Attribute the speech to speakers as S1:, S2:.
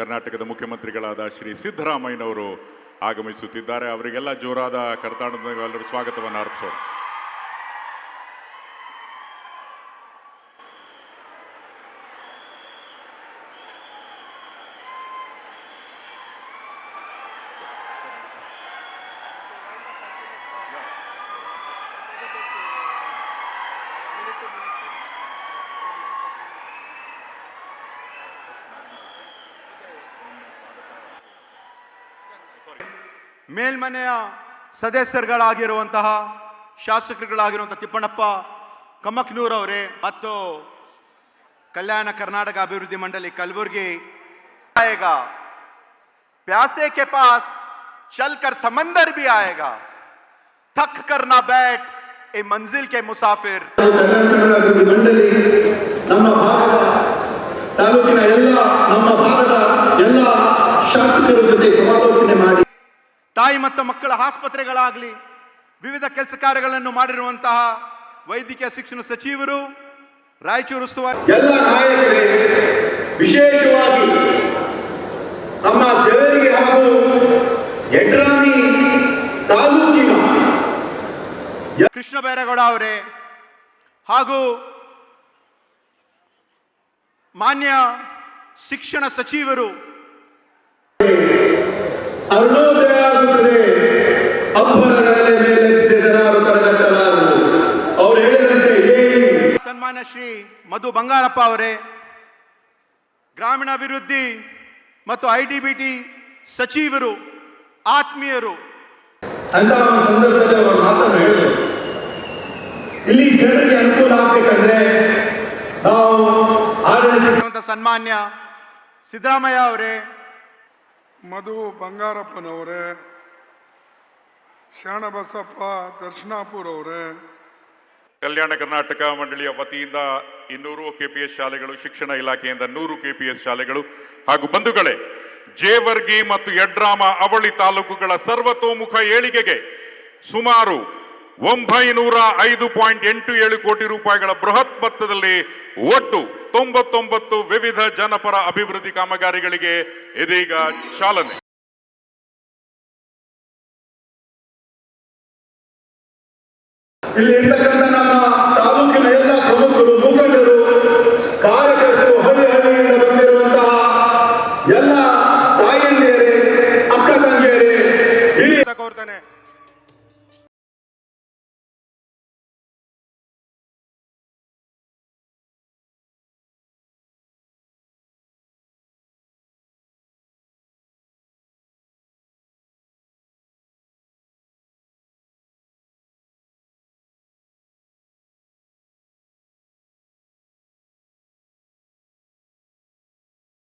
S1: ಕರ್ನಾಟಕದ ಮುಖ್ಯಮಂತ್ರಿಗಳಾದ ಶ್ರೀ ಸಿದ್ದರಾಮಯ್ಯನವರು ಆಗಮಿಸುತ್ತಿದ್ದಾರೆ. ಅವರಿಗೆಲ್ಲ ಜೋರಾದ ಕರ್ತಾಡದ ಎಲ್ಲರೂ ಸ್ವಾಗತವನ್ನು ಅರ್ಪಿಸೋಣ.
S2: ಮೇಲ್ಮನೆಯ ಸದಸ್ಯರುಗಳಾಗಿರುವಂತಹ ಶಾಸಕರುಗಳಾಗಿರುವಂಥ ತಿಪ್ಪಣ್ಣಪ್ಪ ಕಮಕ್ನೂರವರೇ ಮತ್ತು ಕಲ್ಯಾಣ ಕರ್ನಾಟಕ ಅಭಿವೃದ್ಧಿ ಮಂಡಳಿ ಕಲಬುರ್ಗಿ ಆಯೇಗ ಪ್ಯಾಸೆ ಕೆ ಪಾಸ್ ಚಲ್ ಕರ್ ಸಮಂದರ್ ಬಿ ಆಯೇಗ, ಥಕ್ ಕರ್ನ ಬ್ಯಾಟ್ ಎ
S3: ಮಂಜಿಲ್ ಕೆ ಮುಸಾಫಿರ್. ನಮ್ಮ ತಾಲೂಕಿನ ಎಲ್ಲ, ನಮ್ಮ ಭಾಗದ ಎಲ್ಲ ಶಾಸಕರ ಜೊತೆ ಸಮಾಲೋಚನೆ ಮಾಡಿ.
S2: ತಾಯಿ ಮತ್ತು ಮಕ್ಕಳ ಆಸ್ಪತ್ರೆಗಳಾಗಲಿ ವಿವಿಧ ಕೆಲಸ ಕಾರ್ಯಗಳನ್ನು ಮಾಡಿರುವಂತಹ ವೈದ್ಯಕೀಯ ಶಿಕ್ಷಣ ಸಚಿವರು ರಾಯಚೂರು ಉಸ್ತುವಾರಿ
S3: ಎಲ್ಲ ನಾಯಕರಿಗೆ ವಿಶೇಷವಾಗಿ ನಮ್ಮ ಜವರಿಗೆ ಹಾಗೂ ಯಡ್ರಾಮಿ ತಾಲೂಕಿನ
S2: ಕೃಷ್ಣ ಬೈರೇಗೌಡ ಅವರೇ ಹಾಗೂ ಮಾನ್ಯ ಶಿಕ್ಷಣ ಸಚಿವರು
S3: ಅರುಣೋದಯ ನೆಲೆ ಮೇಲೆ ಜನರು ಅವ್ರು ಹೇಳಿದಂತೆ
S2: ಸನ್ಮಾನ್ಯ ಶ್ರೀ ಮಧು ಬಂಗಾರಪ್ಪ ಅವರೇ ಗ್ರಾಮೀಣಾಭಿವೃದ್ಧಿ ಮತ್ತು ಐ ಡಿ ಬಿ ಟಿ ಸಚಿವರು ಆತ್ಮೀಯರು.
S3: ಅಂತ ಒಂದು ಸಂದರ್ಭದಲ್ಲಿ ಅವರು ಮಾತನ್ನು ಹೇಳಿದರು. ಇಲ್ಲಿ ಜನರಿಗೆ ಅನುಕೂಲ ಆಗಬೇಕಂದ್ರೆ ನಾವು ಆಡಳಿತ
S2: ಸನ್ಮಾನ್ಯ ಸಿದ್ದರಾಮಯ್ಯ ಅವರೇ.
S4: ಮಧು ಬಂಗಾರಪ್ಪನವರೇ ಶರಣಬಸಪ್ಪ ಅವರೇ
S1: ಕಲ್ಯಾಣ ಕರ್ನಾಟಕ ಮಂಡಳಿಯ ವತಿಯಿಂದ ಇನ್ನೂರು ಕೆಪಿಎಸ್ ಶಾಲೆಗಳು, ಶಿಕ್ಷಣ ಇಲಾಖೆಯಿಂದ ನೂರು ಕೆಪಿಎಸ್ ಶಾಲೆಗಳು ಹಾಗೂ ಬಂಧುಗಳೇ, ಜೇವರ್ಗಿ ಮತ್ತು ಯಡ್ರಾಮ ಅವಳಿ ತಾಲೂಕುಗಳ ಸರ್ವತೋಮುಖ ಏಳಿಗೆಗೆ ಸುಮಾರು ಒಂಬೈನೂರ ಐದು ಪಾಯಿಂಟ್ ಎಂಟು ಏಳು ಕೋಟಿ ರೂಪಾಯಿಗಳ ಬೃಹತ್ ಮೊತ್ತದಲ್ಲಿ ಒಟ್ಟು ತೊಂಬತ್ತೊಂಬತ್ತು ವಿವಿಧ ಜನಪರ ಅಭಿವೃದ್ಧಿ ಕಾಮಗಾರಿಗಳಿಗೆ ಇದೀಗ ಚಾಲನೆ.
S3: ಇಲ್ಲಿ ಇರ್ತಕ್ಕಂಥ ನಮ್ಮ